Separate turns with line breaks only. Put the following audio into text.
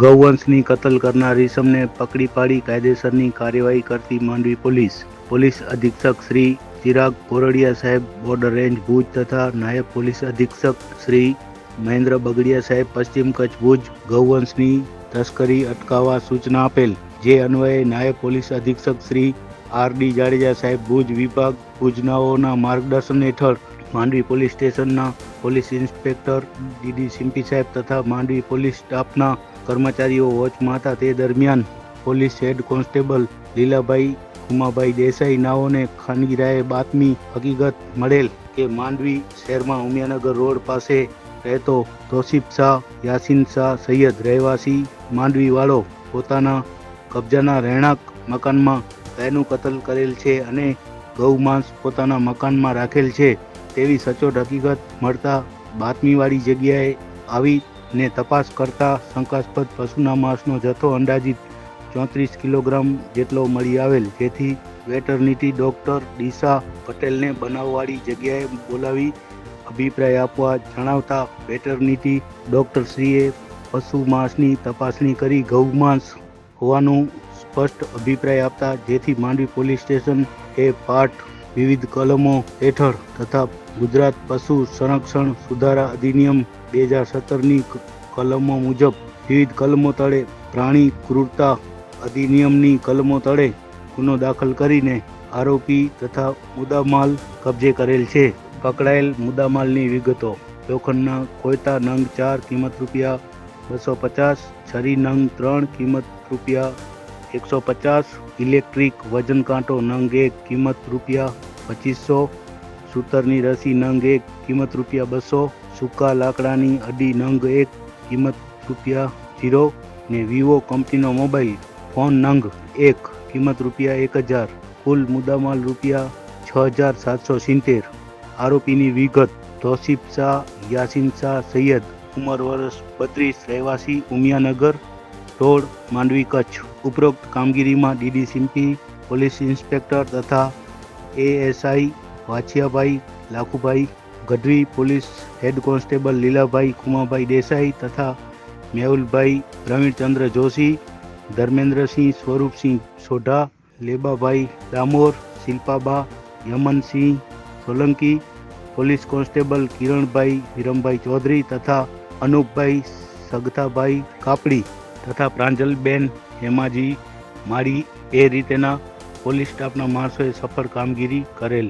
ગૌવંશની કતલ કરનાર રીસમને પકડી પાડી કાયદેસરની કાર્યવાહી કરતી માંડવી પોલીસ. પોલીસ અધિક્ષક શ્રી ચિરાગ કોરડિયા સાહેબ બોર્ડર રેન્જ ભુજ તથા નાયબ પોલીસ અધિક્ષક શ્રી મહેન્દ્ર બગડિયા સાહેબ પશ્ચિમ કચ્છ ભુજ ગૌવંશની તસ્કરી અટકાવવા સૂચના આપેલ. જે અન્વયે નાયબ પોલીસ અધિક્ષક શ્રી આર ડી જાડેજા સાહેબ ભુજ વિભાગ ભુજનાઓના માર્ગદર્શન હેઠળ માંડવી પોલીસ સ્ટેશનના police inspector D D Simpi સાહેબ તથા માંડવી પોલીસ સ્ટાફના કર્મચારીઓ વોચમાં હતા તે દરમિયાન police head constable Lilabhai Umabhai Desai નાઓને ખાનગીરાએ બાતમી હકીકત મળેલ કે માંડવી શહેરમાં ઉમિયાનગર રોડ પાસે રહેતો તોસીફ શાહ, યાસીન શાહ સૈયદ રહેવાસી માંડવી વાળો પોતાના કબજાના રહેણાંક મકાનમાં ગાયનું કતલ કરેલ છે અને ગૌ માંસ પોતાના મકાનમાં રાખેલ છે તેવી સચોટ હકીકત મળતા બાતમીવાળી જગ્યાએ આવી ને તપાસ કરતા શંકાસ્પદ પશુના માંસનો જથ્થો અંદાજિત ચોત્રીસ કિલોગ્રામ જેટલો મળી આવેલ. જેથી વેટરનિટી ડૉક્ટર ડીસા પટેલને બનાવવાળી જગ્યાએ બોલાવી અભિપ્રાય આપવા જણાવતા વેટરનિટી ડોક્ટરશ્રીએ પશુ માંસની તપાસણી કરી ગૌ માંસ હોવાનું સ્પષ્ટ અભિપ્રાય આપતા, જેથી માંડવી પોલીસ સ્ટેશન એ પાઠ વિવિધ કલમો હેઠળ તથા ગુજરાત પશુ સંરક્ષણ સુધારા અધિનિયમ બે હજાર સત્તરની કલમો મુજબ વિવિધ કલમો તળે પ્રાણી ક્રૂરતા અધિનિયમની કલમો તળે ગુનો દાખલ કરીને આરોપી તથા મુદ્દામાલ કબજે કરેલ છે. પકડાયેલ મુદ્દામાલની વિગતો. લોખંડના કોયતા નંગ ચાર કિંમત રૂપિયા, બસો પચાસ, છરી નંગ ત્રણ કિંમત રૂપિયા એકસો પચાસ ઇલેક્ટ્રિક વજન કાંટો નંગ એક, કિંમત રૂપિયા પચીસો. સૂતરની રસી નંગ એક, કિંમત રૂપિયા બસો. સૂકા લાકડાની અડી નંગ એક, કિંમત રૂપિયા ઝીરો ને વિવો કંપનીનો મોબાઈલ ફોન નંગ એક, કિંમત રૂપિયા એક હજાર. કુલ મુદ્દામાલ રૂપિયા છ હજાર સાતસો સિત્તેર. આરોપીની વિગત, તોસીફ શાહ, યાસીન શાહ સૈયદ, ઉંમર વર્ષ બત્રીસ, રહેવાસી ઉમિયાનગર. રોડ માંડવી કચ્છ ઉપરોક્ત કામગીરીમાં ડીડી સિમ્પી પોલીસ ઇન્સ્પેક્ટર તથા ASI Vachhiyabhai Lakhubhai, Gadhvi police head constable Lilabhai Kumabhai Desai તથા મેહુલભાઈ પ્રવીણચંદ્ર જોશી, ધર્મેન્દ્રસિંહ સ્વરૂપસિંહ સોઢા, લેબાભાઈ ડામોર, શિલ્પાબા યમનસિંહ સોલંકી, પોલીસ કોન્સ્ટેબલ કિરણભાઈ વિરમભાઈ ચૌધરી તથા અનુપભાઈ સગતાભાઈ કાપડી. તથા પ્રાંજલબેન હેમાજી માળી એ રીતેના પોલીસ સ્ટાફના માણસોએ સફળ કામગીરી કરેલ.